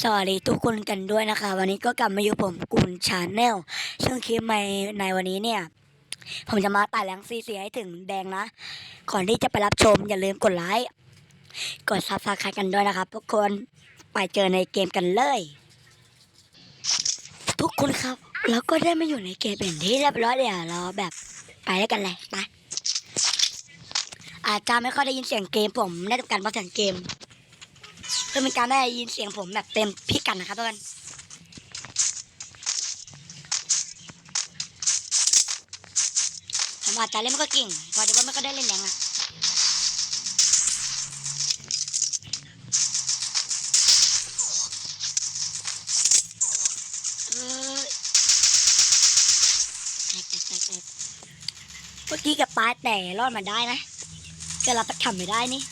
สวัสดีทุกคนกันด้วยนะคะ วันนี้ก็กลับมาอยู่ผมกุลชาแนลซึ่งคลิปในในวันนี้เนี่ย ผมจะมาไต่แรงซีซีให้ถึงแดงนะก่อนที่จะไปรับชมอย่าลืมกดไลค์กดซับสไครต์กันด้วยนะครับ ทุกคนไปเจอในเกมกันเลย ทุกคนครับเราก็ได้มาอยู่ในเกมเป็นที่เรียบร้อยเดี๋ยวเราแบบไปได้วกันเลยไปอาจจะไม่ค่อยได้ยินเสียงเกมผมได้ทำการพราะเสียงเกม เพื่อเป็นการได้ยินเสียงผมแบบเต็มพิกัดนะครับทุกคนผมอาจจะเล่นไม่ค่อยเก่งพอเดี๋ยวว่าไม่ก็ได้เล่นแรงอะเมื่อกี้กับปลาแต่รอดมาได้นะเกิดเราทำไม่ได้นี่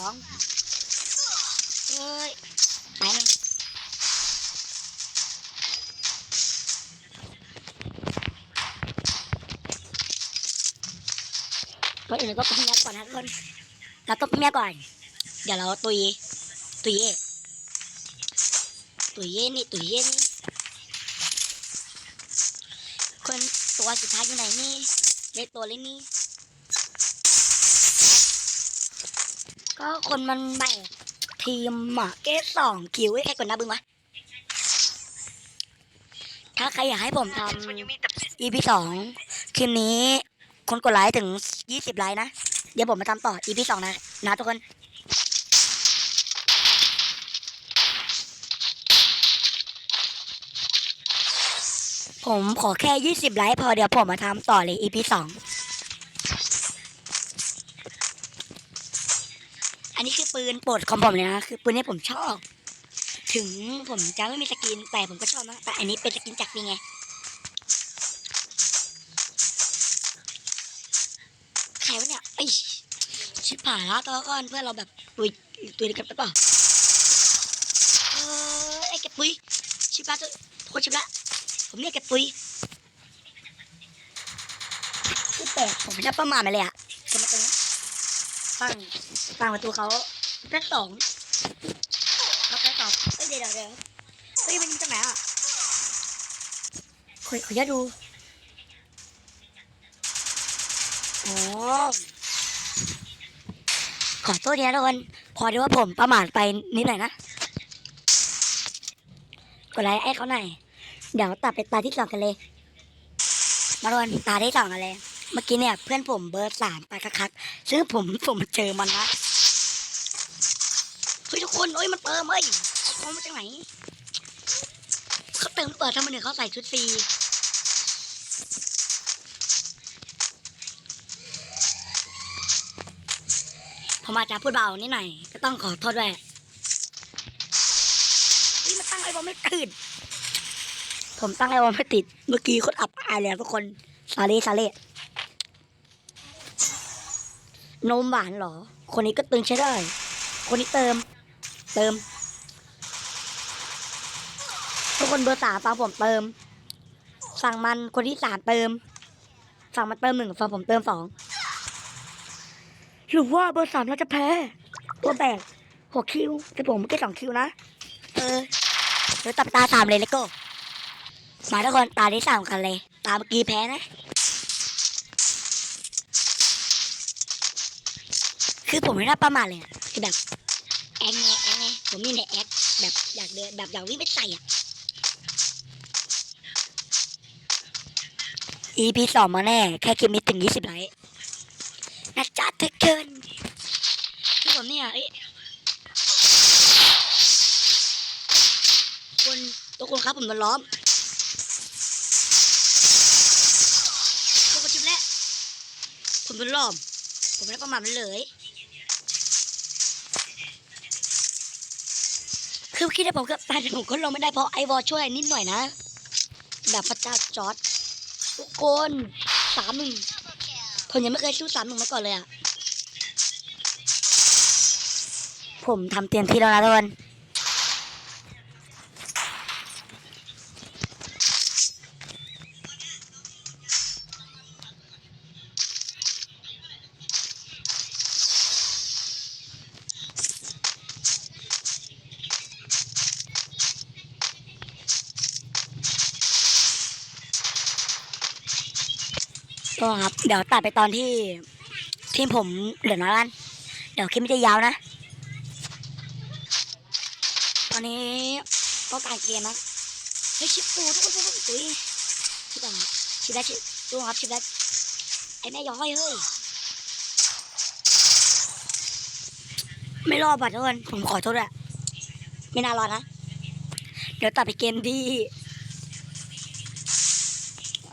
อ๊กสองเฮ้ยไปหนึ่งก่อนอื่นเราต้องเมียก่อนนะทุกคนเราต้องเมียก่อน เดี๋ยวเราตุย ตุยเย่ตุยเย่นี่ตุยเย่นี่คนตัวสุดท้ายอยู่ไหนนี่เล็กตัวเล็กนี่ ก็คนมันแบ่งทีมอะเกสสองคิวให้ใครกดหน้าบึ้งวะถ้าใครอยากให้ผมทำ EP สองคลิปนี้ คนกดไลค์ถึงยี่สิบไลค์นะ เดี๋ยวผมมาทำต่อ EP สองนะ นะทุกคนผมขอแค่ยี่สิบไลค์พอเดี๋ยวผมมาทำต่อเลย EP สอง อันนี้คือปืนโปรดของผมเลยนะ คือปืนที่ผมชอบ ถึงผมจะไม่มีสกินแต่ผมก็ชอบนะ แต่อันนี้เป็นสกินจากนี่ไง ใครวะเนี่ยไอ้ชิบหายแล้วตัวก่อนเพื่อนเราแบบตุยตุยกันไปเปล่าเออไอ้เก็บปุยชิบะตัวโคตรชิบละผมเรียกเก็บปุยคือแปลกผมไม่ได้ประมาทมาเลยอะจะมาตรงนี้ ฟังฟังประตูเขาแพ็กสองเขาแพ็กสองเอ้ยเดี๋ยวเดี๋ยวเฮ้ยมันยิงจากไหนอะขอขออนุญาตดูโอ้ขอโทษทีนะทุกคนพอดีว่าผมประมาทไปนิดหน่อยนะกดไลค์ไอ้เขาหน่อยเดี๋ยวตัดไปตาที่สองกันเลยมาทุกคนตาที่สองกันเลย เมื่อกี้เนี่ยเพื่อนผมเบอร์สามไปคักซึ่งผมผมเจอมันนะเฮ้ยทุกคนเอ้ยมันเติมเอ้ยเอามาจากไหนเขาเติมเปิดทำไมเนี่ยเขาใส่ชุดฟรีผมอาจจะพูดเบานิดหน่อยก็ต้องขอโทษด้วยเฮ้ยมันตั้งไอ้บอลไม่ติดผมตั้งไอ้บอลไม่ติด เมื่อกี้คนอับอายเลยอะทุกคนซาเล่ซาเล่ นมหวานเหรอ คนนี้ก็ตึงใช้ได้ คนนี้เติม เติม ทุกคนเบอร์สามฟังผมเติมฝั่งมันคนที่สามเติมฝั่งมันเติมหนึ่งฝั่งผมเติมสองหรือว่าเบอร์สามเราจะแพ้ ตัวแบกหกคิวแต่ผมแค่สองคิวนะ เออเดี๋ยวตัดตาสามเลยเลโก้มาทุกคนตาที่สามกันเลย ตาเมื่อกี้แพ้นะ คือผมไม่น่าประมาทเลยอะคือแบบแองไงแองไงผมมีแต่แอคแบบอยากเดินแบบอยากวิ่งไปใส่อะ EP สองมาแน่ แค่คลิปนี้ถึงยี่สิบไลค์นะจ๊ะทุกคนคือผมเนี่ยเอ้ยคนทุกคนครับผมโดนล้อมทุกคนจุดแล้วผมโดนล้อม ผมไม่ได้ประมาทมันเลย คือคิดได้ผมก็ตายแต่ผมก็ลงไม่ได้เพราะไอวอลช่วยนิดหน่อยนะ แบบพระเจ้าจอร์ดทุกคนสามหนึ่งผมยังไม่เคยสู้สามหนึ่งมาก่อนเลยอะผมทำเต็มที่แล้วนะทุกคน ก็ครับ เดี๋ยวตัดไปตอนที่ที่ผมเหลือน้อยกัน เดี๋ยวคลิปไมันจะยาวนะ ตอนนี้ก็การเกมนะเฮ้ยชิปูทุกคนทุกคนตุ้ยชิปอะชิปได้ชิปดูครับชิปได้ไอ้แม่ย้อยเฮ้ย ไม่รอดบัตรทุกคนผมขอโทษอะไม่น่ารอดนะ เดี๋ยวตัดไปเกมที่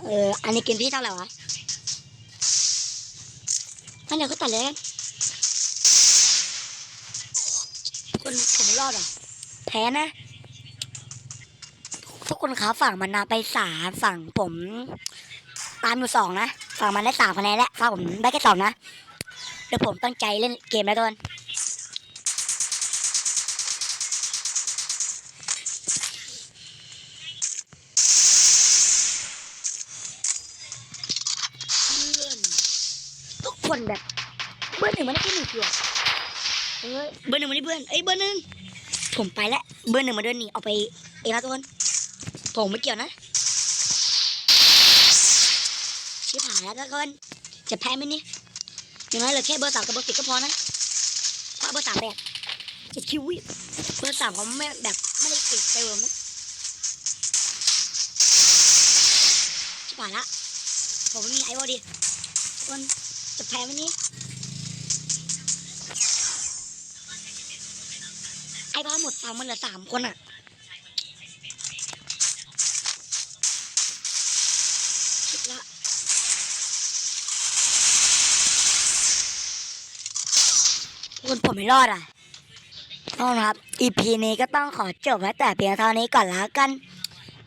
เอออันนี้เกมที่เท่าไหร่วะ งั้นเดี๋ยวก็ตัดเลยกันคนผมไม่รอดอะแพ้นะ ทุกคนขาฝั่งมันนะไปสามฝั่งผม ตามอยู่สองนะ ฝั่งมันได้สามคะแนนแล้วฝั่งผมได้แค่สองนะ เดี๋ยวผมตั้งใจเล่นเกมแล้วทุกคน คนแบบ เบอร์หนึ่งมันได้แค่หนึ่งเดียวเอ้ยเบอร์หนึ่งมันได้เพื่อนเอ้ยเบอร์หนึ่งผมไปแล้วเบอร์หนึ่งมาเดินหนีเอาไปเองนะทุกคนผมไม่เกี่ยวนะชิบหายแล้วทุกคนจะแพ้ไหมเนี่ยอย่างน้อยเหลือแค่เบอร์สามกับเบอร์สิบก็พอนะเพราะเบอร์สามแบบจะคิววิเบอร์สามเขาไม่แบบไม่ได้เก็บเติมนะชิบหายละผมไม่มีไอวอดีทุกคน จะแพ้ไหมนี่ไอ้บ้าหมดฟาร์มมันเหลือสามคนอะคิดละคุณผมไม่รอดอะต้องนะครับ EP นี้ก็ต้องขอจบไว้แต่เพียงเท่านี้ก่อนแล้วกัน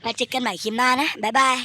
ไปเจอกันใหม่คลิปหน้านะ บ๊ายบาย